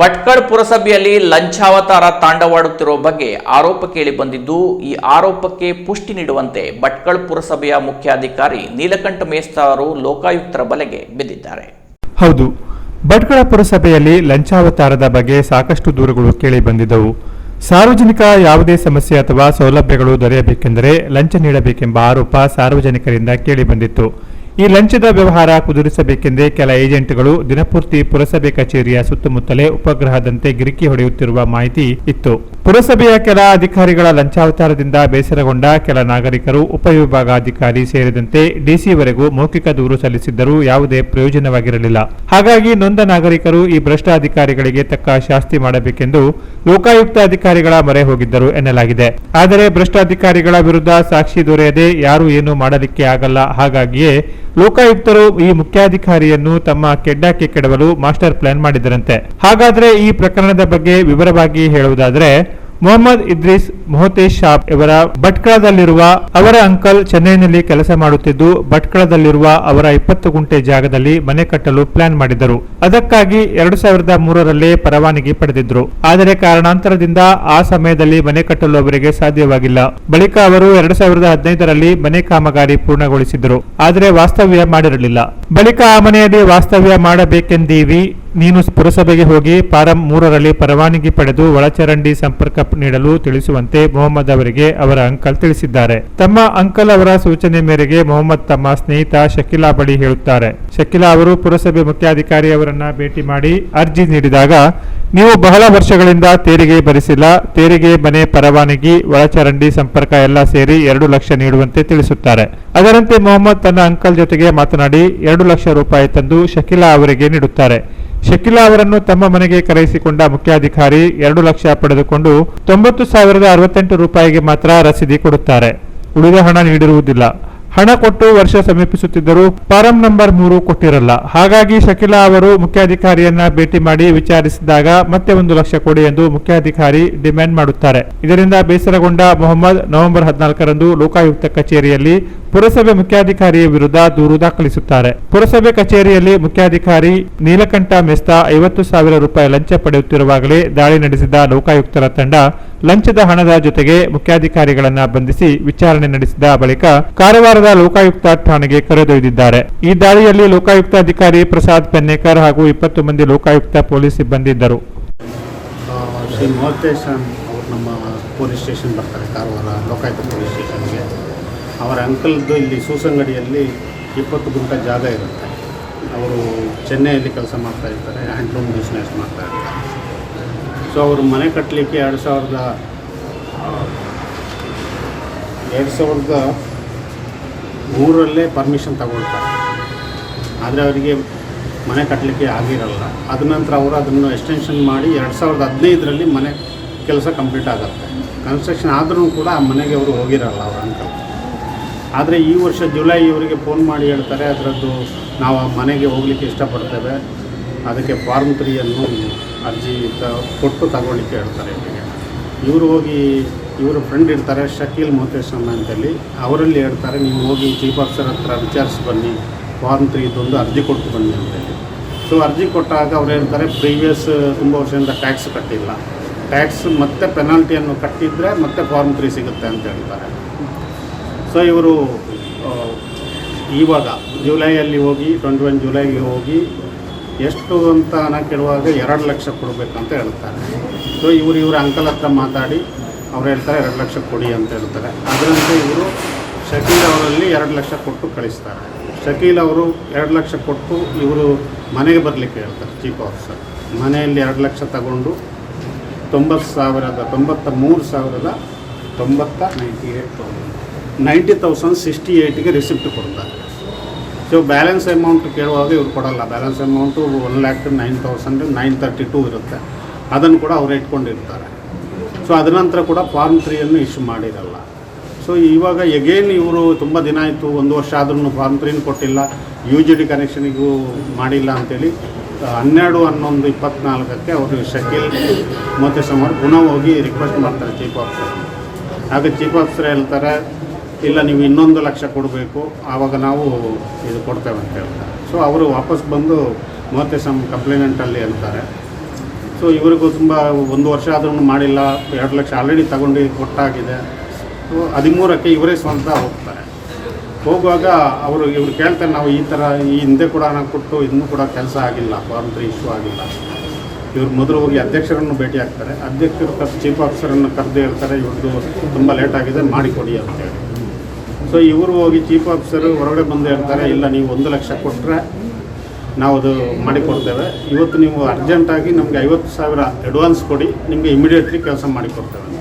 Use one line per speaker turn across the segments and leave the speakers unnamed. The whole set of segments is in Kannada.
ಭಟ್ಕಳ ಪುರಸಭೆಯಲ್ಲಿ ಲಂಚಾವತಾರ ತಾಂಡವಾಡುತ್ತಿರುವ ಬಗ್ಗೆ ಆರೋಪ ಕೇಳಿ ಬಂದಿದ್ದು, ಈ ಆರೋಪಕ್ಕೆ ಪುಷ್ಟಿ ನೀಡುವಂತೆ ಭಟ್ಕಳ್ ಪುರಸಭೆಯ ಮುಖ್ಯಾಧಿಕಾರಿ ನೀಲಕಂಠ ಮೇಸ್ತಾ ಅವರು ಲೋಕಾಯುಕ್ತರ ಬಲೆಗೆ ಬಿದ್ದಿದ್ದಾರೆ.
ಹೌದು, ಭಟ್ಕಳ ಪುರಸಭೆಯಲ್ಲಿ ಲಂಚಾವತಾರದ ಬಗ್ಗೆ ಸಾಕಷ್ಟು ದೂರುಗಳು ಕೇಳಿ ಬಂದಿದ್ದವು. ಸಾರ್ವಜನಿಕ ಯಾವುದೇ ಸಮಸ್ಯೆ ಅಥವಾ ಸೌಲಭ್ಯಗಳು ದೊರೆಯಬೇಕೆಂದರೆ ಲಂಚ ನೀಡಬೇಕೆಂಬ ಆರೋಪ ಸಾರ್ವಜನಿಕರಿಂದ ಕೇಳಿ ಬಂದಿತ್ತು. ಈ ಲಂಚದ ವ್ಯವಹಾರ ಕುದುರಿಸಬೇಕೆಂದೇ ಕೆಲ ಏಜೆಂಟ್ಗಳು ದಿನಪೂರ್ತಿ ಪುರಸಭೆ ಕಚೇರಿಯ ಸುತ್ತಮುತ್ತಲೇ ಉಪಗ್ರಹದಂತೆ ಗಿರಿಕಿ ಹೊಡೆಯುತ್ತಿರುವ ಮಾಹಿತಿ ಇತ್ತು. ಪುರಸಭೆಯ ಕೆಲ ಅಧಿಕಾರಿಗಳ ಲಂಚಾವತಾರದಿಂದ ಬೇಸರಗೊಂಡ ಕೆಲ ನಾಗರಿಕರು ಉಪವಿಭಾಗಾಧಿಕಾರಿ ಸೇರಿದಂತೆ ಡಿಸಿವರೆಗೂ ಮೌಖಿಕ ದೂರು ಸಲ್ಲಿಸಿದ್ದರೂ ಯಾವುದೇ ಪ್ರಯೋಜನವಾಗಿರಲಿಲ್ಲ. ಹಾಗಾಗಿ ನೊಂದ ನಾಗರಿಕರು ಈ ಭ್ರಷ್ಟ ಅಧಿಕಾರಿಗಳಿಗೆ ತಕ್ಕ ಶಾಸ್ತಿ ಮಾಡಬೇಕೆಂದು ಲೋಕಾಯುಕ್ತ ಅಧಿಕಾರಿಗಳ ಮೊರೆ ಹೋಗಿದ್ದರು ಎನ್ನಲಾಗಿದೆ. ಆದರೆ ಭ್ರಷ್ಟಾಧಿಕಾರಿಗಳ ವಿರುದ್ಧ ಸಾಕ್ಷಿ ದೊರೆಯದೆ ಯಾರೂ ಏನೂ ಮಾಡಲಿಕ್ಕೆ ಆಗಲ್ಲ. ಹಾಗಾಗಿಯೇ ಲೋಕಾಯುಕ್ತರು ಈ ಮುಖ್ಯಾಧಿಕಾರಿಯನ್ನು ತಮ್ಮ ಕೆಡ್ಡಕ್ಕೆ ಕೆಡವಲು ಮಾಸ್ಟರ್ ಪ್ಲಾನ್ ಮಾಡಿದರಂತೆ. ಹಾಗಾದ್ರೆ ಈ ಪ್ರಕರಣದ ಬಗ್ಗೆ ವಿವರವಾಗಿ ಹೇಳುವುದಾದ್ರೆ ಮೊಹಮ್ಮದ್ ಇದ್ರಿಸ್ ಮೊಹತೇಶ್ ಶಾಬ್ ಇವರ ಭಟ್ಕಳದಲ್ಲಿರುವ ಅವರ ಅಂಕಲ್ ಚೆನ್ನೈನಲ್ಲಿ ಕೆಲಸ ಮಾಡುತ್ತಿದ್ದು, ಭಟ್ಕಳದಲ್ಲಿರುವ ಅವರ ಇಪ್ಪತ್ತು ಗುಂಟೆ ಜಾಗದಲ್ಲಿ ಮನೆ ಕಟ್ಟಲು ಪ್ಲಾನ್ ಮಾಡಿದ್ದರು. ಅದಕ್ಕಾಗಿ ಎರಡು ಸಾವಿರದ ಮೂರರಲ್ಲೇ ಪರವಾನಗಿ ಪಡೆದಿದ್ರು. ಆದರೆ ಕಾರಣಾಂತರದಿಂದ ಆ ಸಮಯದಲ್ಲಿ ಮನೆ ಕಟ್ಟಲು ಅವರಿಗೆ ಸಾಧ್ಯವಾಗಿಲ್ಲ. ಬಳಿಕ ಅವರು ಎರಡು ಸಾವಿರದ ಹದಿನೈದರಲ್ಲಿ ಮನೆ ಕಾಮಗಾರಿ ಪೂರ್ಣಗೊಳಿಸಿದರು. ಆದರೆ ವಾಸ್ತವ್ಯ ಮಾಡಿರಲಿಲ್ಲ. ಬಳಿಕ ಆ ಮನೆಯಲ್ಲಿ ವಾಸ್ತವ್ಯ ಮಾಡಬೇಕೆಂದೀವಿ. ನೀನು ಪುರಸಭೆಗೆ ಹೋಗಿ ಫಾರಂ ಮೂರರಲ್ಲಿ ಪರವಾನಗಿ ಪಡೆದು ಒಳಚರಂಡಿ ಸಂಪರ್ಕ ನೀಡಲು ತಿಳಿಸುವಂತೆ ಮೊಹಮ್ಮದ್ ಅವರಿಗೆ ಅವರ ಅಂಕಲ್ ತಿಳಿಸಿದ್ದಾರೆ. ತಮ್ಮ ಅಂಕಲ್ ಅವರ ಸೂಚನೆ ಮೇರೆಗೆ ಮೊಹಮ್ಮದ್ ತಮ್ಮ ಸ್ನೇಹಿತ ಶಕೀಲಾ ಬಳಿ ಹೇಳುತ್ತಾರೆ. ಶಕಿಲಾ ಅವರು ಪುರಸಭೆ ಮುಖ್ಯಾಧಿಕಾರಿ ಅವರನ್ನ ಭೇಟಿ ಮಾಡಿ ಅರ್ಜಿ ನೀಡಿದಾಗ, ನೀವು ಬಹಳ ವರ್ಷಗಳಿಂದ ತೆರಿಗೆ ಭರಿಸಿಲ್ಲ. ತೆರಿಗೆ ಮನೆ ಪರವಾನಗಿ, ಒಳಚರಂಡಿ ಸಂಪರ್ಕ ಎಲ್ಲ ಸೇರಿ ಎರಡು ಲಕ್ಷ ನೀಡುವಂತೆ ತಿಳಿಸುತ್ತಾರೆ. ಅದರಂತೆ ಮೊಹಮ್ಮದ್ ತನ್ನ ಅಂಕಲ್ ಜೊತೆಗೆ ಮಾತನಾಡಿ, ಎರಡು ಲಕ್ಷ ರೂಪಾಯಿ ತಂದು ಶಕೀಲಾ ಅವರಿಗೆ ನೀಡುತ್ತಾರೆ. ಶಕೀಲಾ ಅವರನ್ನು ತಮ್ಮ ಮನೆಗೆ ಕರೆಯಿಸಿಕೊಂಡ ಮುಖ್ಯಾಧಿಕಾರಿ ಎರಡು ಲಕ್ಷ ಪಡೆದುಕೊಂಡು ತೊಂಬತ್ತು ಸಾವಿರದ ಅರವತ್ತೆಂಟು ರೂಪಾಯಿಗೆ ಮಾತ್ರ ರಸೀದಿ ಕೊಡುತ್ತಾರೆ. ಉಳಿದ ಹಣ ನೀಡಿರುವುದಿಲ್ಲ. ಹಣ ಕೊಟ್ಟು ವರ್ಷ ಸಮೀಪಿಸುತ್ತಿದ್ದರೂ ಫಾರಂ ನಂಬರ್ ಮೂರು ಕೊಟ್ಟಿರಲ್ಲ. ಹಾಗಾಗಿ ಶಕಿಲಾ ಅವರು ಮುಖ್ಯಾಧಿಕಾರಿಯನ್ನ ಭೇಟಿ ಮಾಡಿ ವಿಚಾರಿಸಿದಾಗ ಮತ್ತೆ ಒಂದು ಲಕ್ಷ ಕೊಡಿ ಎಂದು ಮುಖ್ಯಾಧಿಕಾರಿ ಡಿಮ್ಯಾಂಡ್ ಮಾಡುತ್ತಾರೆ. ಇದರಿಂದ ಬೇಸರಗೊಂಡ ಮೊಹಮ್ಮದ್ ನವೆಂಬರ್ ಹದಿನಾಲ್ಕರಂದು ಲೋಕಾಯುಕ್ತ ಕಚೇರಿಯಲ್ಲಿ ಪುರಸಭೆ ಮುಖ್ಯಾಧಿಕಾರಿಯ ವಿರುದ್ಧ ದೂರು ದಾಖಲಿಸುತ್ತಾರೆ. ಪುರಸಭೆ ಕಚೇರಿಯಲ್ಲಿ ಮುಖ್ಯಾಧಿಕಾರಿ ನೀಲಕಂಠ ಮೆಸ್ತಾ ಐವತ್ತು ಸಾವಿರ ರೂಪಾಯಿ ಲಂಚ ಪಡೆಯುತ್ತಿರುವಾಗಲೇ ದಾಳಿ ನಡೆಸಿದ ಲೋಕಾಯುಕ್ತರ ತಂಡ ಲಂಚದ ಹಣದ ಜೊತೆಗೆ ಮುಖ್ಯಾಧಿಕಾರಿಗಳನ್ನ ಬಂಧಿಸಿ ವಿಚಾರಣೆ ನಡೆಸಿದ ಬಳಿಕ ಕಾರವಾರದ ಲೋಕಾಯುಕ್ತ ಠಾಣೆಗೆ ಕರೆದೊಯ್ದಿದ್ದಾರೆ. ಈ ದಾಳಿಯಲ್ಲಿ ಲೋಕಾಯುಕ್ತ ಅಧಿಕಾರಿ ಪ್ರಸಾದ್ ಪೆನ್ನೇಕರ್ ಹಾಗೂ ಇಪ್ಪತ್ತು ಮಂದಿ ಲೋಕಾಯುಕ್ತ ಪೊಲೀಸ್ ಸಿಬ್ಬಂದಿ ಇದ್ದರು
ನಮ್ಮ police station Karwar Lokayukta police ಅವರ ಅಂಕಲ್ದು ಇಲ್ಲಿ ಸೂಸಂಗಡಿಯಲ್ಲಿ ಇಪ್ಪತ್ತು ಗುಂಟ ಜಾಗ ಇರುತ್ತೆ. ಅವರು ಚೆನ್ನೈಯಲ್ಲಿ ಕೆಲಸ ಮಾಡ್ತಾ ಇರ್ತಾರೆ, ಹ್ಯಾಂಡ್ಲೂಮ್ ಬಿಸ್ನೆಸ್ ಮಾಡ್ತಾ ಇರ್ತಾರೆ. ಸೊ ಅವರು ಮನೆ ಕಟ್ಟಲಿಕ್ಕೆ ಎರಡು ಸಾವಿರದ ಎರಡು ಸಾವಿರದ ಮೂರರಲ್ಲೇ ಪರ್ಮಿಷನ್ ತಗೊಳ್ತಾರೆ. ಆದರೆ ಅವರಿಗೆ ಮನೆ ಕಟ್ಟಲಿಕ್ಕೆ ಆಗಿರಲ್ಲ. ಅದ ನಂತರ ಅವರು ಅದನ್ನು ಎಕ್ಸ್ಟೆನ್ಷನ್ ಮಾಡಿ ಎರಡು ಸಾವಿರದ ಹದಿನೈದರಲ್ಲಿ ಮನೆ ಕೆಲಸ ಕಂಪ್ಲೀಟ್ ಆಗುತ್ತೆ. ಕನ್ಸ್ಟ್ರಕ್ಷನ್ ಆದರೂ ಕೂಡ ಆ ಮನೆಗೆ ಅವರು ಹೋಗಿರಲ್ಲ ಅವ್ರ ಅಂಕಲ್ ಆದರೆ ಈ ವರ್ಷ ಜುಲೈ ಇವರಿಗೆ ಫೋನ್ ಮಾಡಿ ಹೇಳ್ತಾರೆ, ಅದರದ್ದು ನಾವು ಆ ಮನೆಗೆ ಹೋಗಲಿಕ್ಕೆ ಇಷ್ಟಪಡ್ತೇವೆ. ಅದಕ್ಕೆ ಫಾರ್ಮ್ ತ್ರೀಯನ್ನು ಅರ್ಜಿ ತ, ಕೊಟ್ಟು ತಗೊಳ್ಳಿಕ್ಕೆ ಹೇಳ್ತಾರೆ ಇವರಿಗೆ. ಇವರು ಹೋಗಿ, ಇವರು ಫ್ರೆಂಡ್ ಇರ್ತಾರೆ, ಶಕೀಲ್ ಮೊಹತೇಶನ್ ಅಂತೇಳಿ. ಅವರಲ್ಲಿ ಹೇಳ್ತಾರೆ, ನೀವು ಹೋಗಿ ಚೀಫ್ ಆಫೀಸರ್ ಹತ್ರ ವಿಚಾರಿಸಿ ಬನ್ನಿ. ಫಾರ್ಮ್ ತ್ರೀ ಇದೊಂದು ಅರ್ಜಿ ಕೊಟ್ಟು ಬನ್ನಿ ಅಂತೇಳಿ. ಸೊ ಅರ್ಜಿ ಕೊಟ್ಟಾಗ ಅವ್ರು ಹೇಳ್ತಾರೆ, ಪ್ರೀವಿಯಸ್ ತುಂಬ ವರ್ಷದಿಂದ ಟ್ಯಾಕ್ಸ್ ಕಟ್ಟಿಲ್ಲ. ಟ್ಯಾಕ್ಸ್ ಮತ್ತೆ ಪೆನಾಲ್ಟಿಯನ್ನು ಕಟ್ಟಿದರೆ ಮತ್ತೆ ಫಾರ್ಮ್ ತ್ರೀ ಸಿಗುತ್ತೆ ಅಂತ ಹೇಳ್ತಾರೆ. ಸೊ ಇವರು ಇವಾಗ ಜುಲೈಯಲ್ಲಿ ಹೋಗಿ, ಟ್ವೆಂಟಿ ಒನ್ ಜುಲೈಗೆ ಹೋಗಿ ಎಷ್ಟು ಅಂತ ಹಣ ಕೇಳುವಾಗ ಎರಡು ಲಕ್ಷ ಕೊಡಬೇಕಂತ ಹೇಳ್ತಾರೆ. ಸೊ ಇವರು ಇವರ ಅಂಕಲ್ ಹತ್ರ ಮಾತಾಡಿ, ಅವ್ರು ಹೇಳ್ತಾರೆ ಎರಡು ಲಕ್ಷ ಕೊಡಿ ಅಂತ ಹೇಳ್ತಾರೆ. ಅದರಂತೆ ಇವರು ಶಕೀಲ್ ಅವರಲ್ಲಿ ಎರಡು ಲಕ್ಷ ಕೊಟ್ಟು ಕಳಿಸ್ತಾರೆ. ಶಕೀಲ್ ಅವರು ಎರಡು ಲಕ್ಷ ಕೊಟ್ಟು ಇವರು ಮನೆಗೆ ಬರಲಿಕ್ಕೆ ಹೇಳ್ತಾರೆ ಚೀಫ್ ಆಫೀಸರ್ ಮನೆಯಲ್ಲಿ ಎರಡು ಲಕ್ಷ ತಗೊಂಡು ತೊಂಬತ್ತು ಸಾವಿರದ ತೊಂಬತ್ತ ಮೂರು ಸಾವಿರದ ತೊಂಬತ್ತ ninety eight ninety thousand sixty ಏಯ್ಟಿಗೆ receipt ಕೊಡ್ತಾರೆ. ಸೊ ಬ್ಯಾಲೆನ್ಸ್ ಅಮೌಂಟ್ ಕೇಳುವಾಗ ಇವ್ರು ಕೊಡಲ್ಲ. Balance amount one lakh nine thousand nine thirty two ಇರುತ್ತೆ. ಅದನ್ನು ಕೂಡ ಅವ್ರು ಇಟ್ಕೊಂಡಿರ್ತಾರೆ. ಸೊ ಅದ ನಂತರ ಕೂಡ ಫಾರ್ಮ್ ತ್ರೀಯನ್ನು ಇಶ್ಯೂ ಮಾಡಿರಲ್ಲ. ಸೊ ಇವಾಗ ಎಗೇನ್ ಇವರು ತುಂಬ ದಿನ ಆಯಿತು ಒಂದು ವರ್ಷ ಆದ್ರೂ ಫಾರ್ಮ್ ತ್ರೀನೂ ಕೊಟ್ಟಿಲ್ಲ. ಯು ಜಿ ಡಿ ಕನೆಕ್ಷನಿಗೂ ಮಾಡಿಲ್ಲ ಅಂತೇಳಿ ಆ, ಹನ್ನೆರಡು ಹನ್ನೊಂದು ಇಪ್ಪತ್ನಾಲ್ಕಕ್ಕೆ ಅವರು ಶಕೀಲ್ ಮತ್ತು ಸಮರ್ ಪುನಃ ಹೋಗಿ ರಿಕ್ವೆಸ್ಟ್ ಮಾಡ್ತಾರೆ ಚೀಫ್ ಆಫೀಸರ್ ಆಗ ಚೀಫ್ ಆಫೀಸರ್ ಹೇಳ್ತಾರೆ ಇಲ್ಲ, ನೀವು ಇನ್ನೊಂದು ಲಕ್ಷ ಕೊಡಬೇಕು, ಆವಾಗ ನಾವು ಇದು ಕೊಡ್ತೇವೆ ಅಂತ ಹೇಳ್ತಾರೆ. ಸೊ ಅವರು ವಾಪಸ್ ಬಂದು ಮೊಹತೇಶಮ್ ಕಂಪ್ಲೇನೆಂಟಲ್ಲಿ ಹೇಳ್ತಾರೆ ಸೊ ಇವರಿಗೂ ತುಂಬ ಒಂದು ವರ್ಷ ಆದ್ರೂ ಮಾಡಿಲ್ಲ, ಎರಡು ಲಕ್ಷ ಆಲ್ರೆಡಿ ತಗೊಂಡು ಕೊಟ್ಟಾಗಿದೆ. ಸೊ ಹದಿಮೂರಕ್ಕೆ ಇವರೇ ಸ್ವಂತ ಹೋಗ್ತಾರೆ. ಹೋಗುವಾಗ ಅವರು ಇವ್ರು ಕೇಳ್ತಾರೆ, ನಾವು ಈ ಥರ ಈ ಹಿಂದೆ ಕೂಡ ನಾವು ಕೊಟ್ಟು ಇನ್ನೂ ಕೂಡ ಕೆಲಸ ಆಗಿಲ್ಲ, ಫಾರ್ಮ್ ತ್ರೀ ಇಶ್ಯೂ ಆಗಿಲ್ಲ. ಇವ್ರು ಮೊದಲು ಹೋಗಿ ಅಧ್ಯಕ್ಷರನ್ನು ಭೇಟಿ ಆಗ್ತಾರೆ. ಅಧ್ಯಕ್ಷರು ಚೀಫ್ ಆಫೀಸರನ್ನು ಕರೆದು ಹೇಳ್ತಾರೆ, ಇವ್ರದ್ದು ತುಂಬ ಲೇಟ್ ಆಗಿದೆ, ಮಾಡಿಕೊಡಿ ಅಂತೇಳಿ ಸೊ ಇವರು ಹೋಗಿ ಚೀಫ್ ಆಫೀಸರು ಹೊರಗಡೆ ಬಂದು ಹೇಳ್ತಾರೆ, ಇಲ್ಲ, ನೀವು ಒಂದು ಲಕ್ಷ ಕೊಟ್ಟರೆ ನಾವು ಅದು ಮಾಡಿಕೊಡ್ತೇವೆ. ಇವತ್ತು ನೀವು ಅರ್ಜೆಂಟಾಗಿ ನಮಗೆ ಐವತ್ತು ಸಾವಿರ ಅಡ್ವಾನ್ಸ್ ಕೊಡಿ, ನಿಮಗೆ ಇಮಿಡಿಯೇಟ್ಲಿ ಕೆಲಸ ಮಾಡಿಕೊಡ್ತೇವೆ ಅಂತ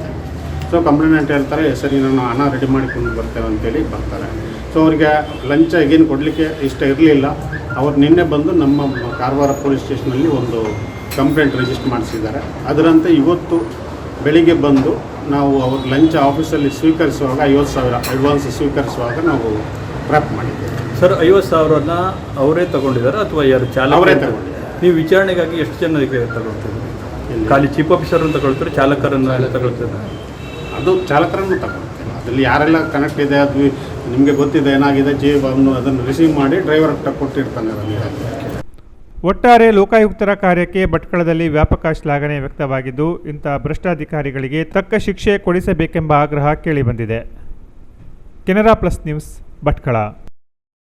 ಸೊ ಕಂಪ್ಲೇಂಟ್ ಹೇಳ್ತಾರೆ ಸರಿ, ನಾನು ಹಣ ರೆಡಿ ಮಾಡಿಕೊಂಡು ಬರ್ತೇವೆ ಅಂತೇಳಿ ಬರ್ತಾರೆ. ಸೊ ಅವರಿಗೆ ಲಂಚ ಏನು ಕೊಡಲಿಕ್ಕೆ ಇಷ್ಟ ಇರಲಿಲ್ಲ. ಅವ್ರು ನಿನ್ನೆ ಬಂದು ನಮ್ಮ ಕಾರವಾರ ಪೊಲೀಸ್ ಸ್ಟೇಷನಲ್ಲಿ ಒಂದು ಕಂಪ್ಲೇಂಟ್ ರಿಜಿಸ್ಟರ್ ಮಾಡಿಸಿದ್ದಾರೆ. ಅದರಂತೆ ಇವತ್ತು ಬೆಳಿಗ್ಗೆ ಬಂದು ನಾವು ಅವ್ರ ಲಂಚ್ ಆಫೀಸಲ್ಲಿ ಸ್ವೀಕರಿಸುವಾಗ ಐವತ್ತು ಸಾವಿರ ಅಡ್ವಾನ್ಸ್ ಸ್ವೀಕರಿಸುವಾಗ ನಾವು ಟ್ರ್ಯಾಪ್ ಮಾಡಿದ್ದೇವೆ.
ಸರ್ ಐವತ್ತು ಸಾವಿರನ ಅವರೇ ತಗೊಂಡಿದ್ದಾರೆ ಅಥವಾ ಯಾರು ಚಾಲಕ
ಅವರೇ ತಗೊಂಡಿದ್ದಾರೆ.
ನೀವು ವಿಚಾರಣೆಗಾಗಿ ಎಷ್ಟು ಜನ ತಗೊಳ್ತೀರಿ? ಖಾಲಿ ಚೀಫ್ ಆಫೀಸರನ್ನು ತಗೊಳ್ತಾರೆ ಚಾಲಕರನ್ನು ತಗೊಳ್ತಾರೆ?
ಅದು ಚಾಲಕರನ್ನು ತಗೊಳ್ತೀವಿ ಅದರಲ್ಲಿ ಯಾರೆಲ್ಲ ಕನೆಕ್ಟ್ ಇದೆ ಅದು ನಿಮಗೆ ಗೊತ್ತಿದೆ ಏನಾಗಿದೆ ಜೀವ ಅನ್ನು ಅದನ್ನು ರಿಸೀವ್ ಮಾಡಿ ಡ್ರೈವರ್ ಕೊಟ್ಟಿರ್ತಾನೆ ಅದನ್ನು.
ಒಟ್ಟಾರೆ ಲೋಕಾಯುಕ್ತರ ಕಾರ್ಯಕ್ಕೆ ಭಟ್ಕಳದಲ್ಲಿ ವ್ಯಾಪಕ ಶ್ಲಾಘನೆ ವ್ಯಕ್ತವಾಗಿದ್ದು, ಇಂಥ ಭ್ರಷ್ಟಾಧಿಕಾರಿಗಳಿಗೆ ತಕ್ಕ ಶಿಕ್ಷೆ ಕೊಡಿಸಬೇಕೆಂಬ ಆಗ್ರಹ ಕೇಳಿಬಂದಿದೆ. Canara plus news Bhatkal.